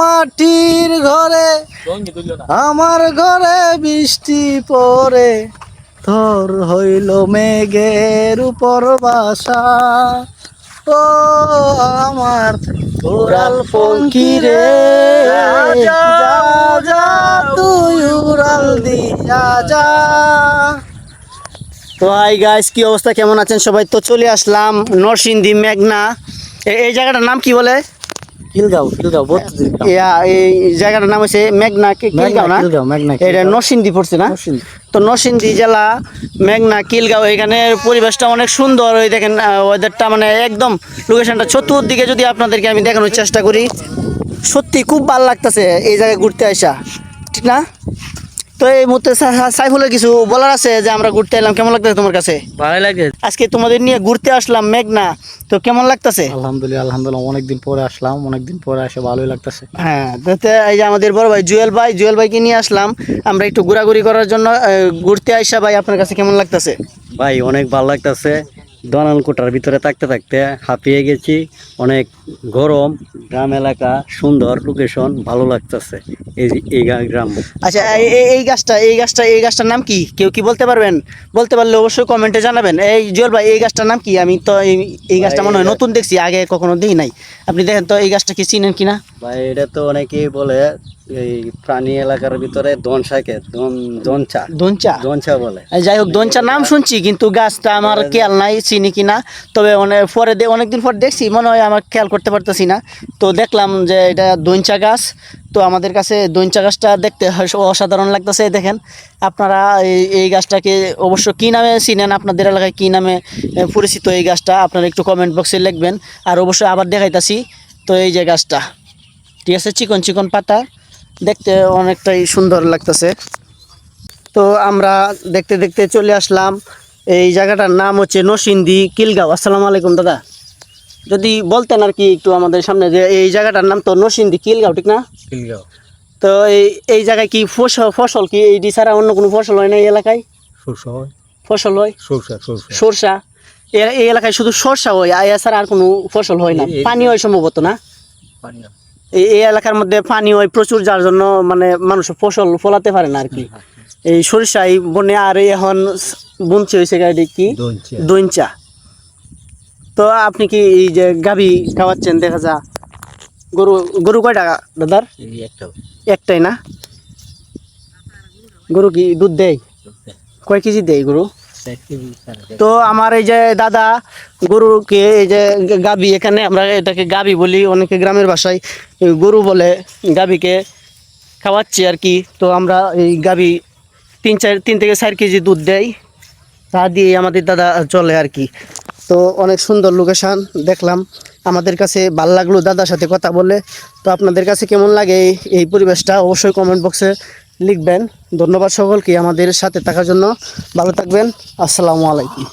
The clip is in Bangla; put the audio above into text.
মাটির ঘরে। আমার ঘরে বৃষ্টি পরে তোর হইল মেঘের উপর বাসা। ও আমার উড়াল পঙ্খি রে যা যা তুই উড়াল দিয়া যা। তো হাই গাইস কি অবস্থা? কেমন আছেন সবাই? তো চলে আসলাম নরসিংদী মেঘনা। এই জায়গাটার নাম কি বলে? কিলগাঁও কিলগাঁও ইয়া, এই জায়গাটার নাম হচ্ছে মেঘনা কিলগাঁও না? এটা নরসিংদী পড়ছে না? তো নরসিংদী জেলা মেঘনা কিলগাঁও এখানে পরিবেশটা অনেক সুন্দর। ওই দেখেন ওয়েদারটা মানে একদম লোকেশনটা চতুর্দিকে যদি আপনাদেরকে আমি দেখানোর চেষ্টা করি সত্যি খুব ভালো লাগতেছে এই জায়গায় ঘুরতে আসা। ঠিক না? তো এই মুহূর্তে সাইফুলের কিছু বলার আছে যে আমরা ঘুরতে এলাম কেমন লাগতেছে তোমার কাছে? ভালো লাগে। আজকে তোমাদের নিয়ে ঘুরতে আসলাম মেঘনা তো কেমন লাগতেছে? আলহামদুলিল্লাহ আলহামদুলিল্লাহ অনেকদিন পরে আসলাম অনেকদিন পরে আসে ভালোই লাগতেছে। হ্যাঁ এই যে আমাদের বড় ভাই জুয়েল ভাই জুয়েল ভাইকে নিয়ে আসলাম আমরা একটু ঘোরাঘুরি করার জন্য ঘুরতে আইসা ভাই আপনার কাছে কেমন লাগতেছে? ভাই অনেক ভালো লাগতেছে। দনাল কোটার ভিতরে থাকতে থাকতে হাঁপিয়ে গেছি। অনেক গরম গ্রাম এলাকা সুন্দর লোকেশন ভালো লাগতেছে এই এই গ্রাম। আচ্ছা এই- গাছটা এই গাছটা এই গাছটার নাম কি? কেউ কি বলতে পারবেন? বলতে পারলে অবশ্যই কমেন্টে জানাবেন। এই জুয়েল ভাই এই গাছটার নাম কি? আমি তো এই গাছটা মনে হয় নতুন দেখছি আগে কখনো দেখি নাই। আপনি দেখেন তো এই গাছটা কি চিনেন কিনা? ভাই এটা তো অনেকেই বলে এই প্রাণী এলাকার ভিতরে দনশাকে দন দনচা। দঞ্চা দনচা বলে। যাই হোক দঞ্চার নাম শুনছি কিন্তু গাছটা আমার খেয়াল নাই চিনি কি না তবে অনেক পরে দে- অনেকদিন পর দেখছি, মনে হয় আমার খেয়াল করতে পারতেছি না। তো দেখলাম যে এটা দঞ্চা গাছ, তো আমাদের কাছে দঞ্চা গাছটা দেখতে অসাধারণ লাগতেছে, দেখেন। আপনারা এই গাছটাকে অবশ্য কী নামে চিনেন, আপনাদের এলাকায় কী নামে পরিচিত এই গাছটা, আপনারা একটু কমেন্ট বক্সে লিখবেন। আর অবশ্যই আবার দেখাইতাছি, তো এই যে গাছটা। ঠিক আছে, চিকন চিকন পাতা, দেখতে অনেকটাই সুন্দর লাগতেছে। তো আমরা দেখতে দেখতে চলে আসলাম। এই জায়গাটার নাম হচ্ছে নসিন্দি কিলগাঁও। আসসালামু আলাইকুম দাদা। যদি বলতেন আর কি একটু আমাদের সামনে যে এই জায়গাটার নাম তো নসিন্দি কিলগাঁও ঠিক না? কিলগাঁও। তো এই এই জায়গায় কি ফসল ফসল কি? এই ছাড়া অন্য কোনো ফসল হয় না এই এলাকায়? সরষা হয়। ফসল হয়? সরষা সরষা। সরষা? এই এলাকায় শুধু সরষা হয় আর এছাড়া আর কোনো ফসল হয় না। পানি হয় সম্ভবত না? পানি। এই এই এলাকার মধ্যে পানি হয় প্রচুর যার জন্য মানে মানুষ ফসল ফলাতে পারে না আর কি। এই সরিষা এই বনে আর এখন বুনছে হয়েছে গাড়ি কি? দইঞ্চা তো আপনি কি এই যে গাভি খাওয়াচ্ছেন দেখা যা। গরু গরু কয়টা দাদার? একটাই না? গরু কি দুধ দেয়। কয় কেজি দেয় গরু? তো আমার এই যে দাদা গরুকে এই যে গাবি, এখানে আমরা এটাকে গাবি বলি, অনেকে গ্রামের ভাষায় গরু বলে গাবিকে খাওয়াচ্ছি আর কি। তো আমরা এই গাবি তিন চার, তিন থেকে চার কেজি দুধ দেয় তা দিয়ে আমাদের দাদা চলে আর কি। তো অনেক সুন্দর লোকেশান দেখলাম। আমাদের কাছে ভালো লাগল দাদার সাথে কথা বলে। তো আপনাদের কাছে কেমন লাগে এই- এই পরিবেশটা? অবশ্যই কমেন্ট বক্সে লিখবেন। ধন্যবাদ সকলকে আমাদের সাথে থাকার জন্য। ভালো থাকবেন। আসসালামু আলাইকুম।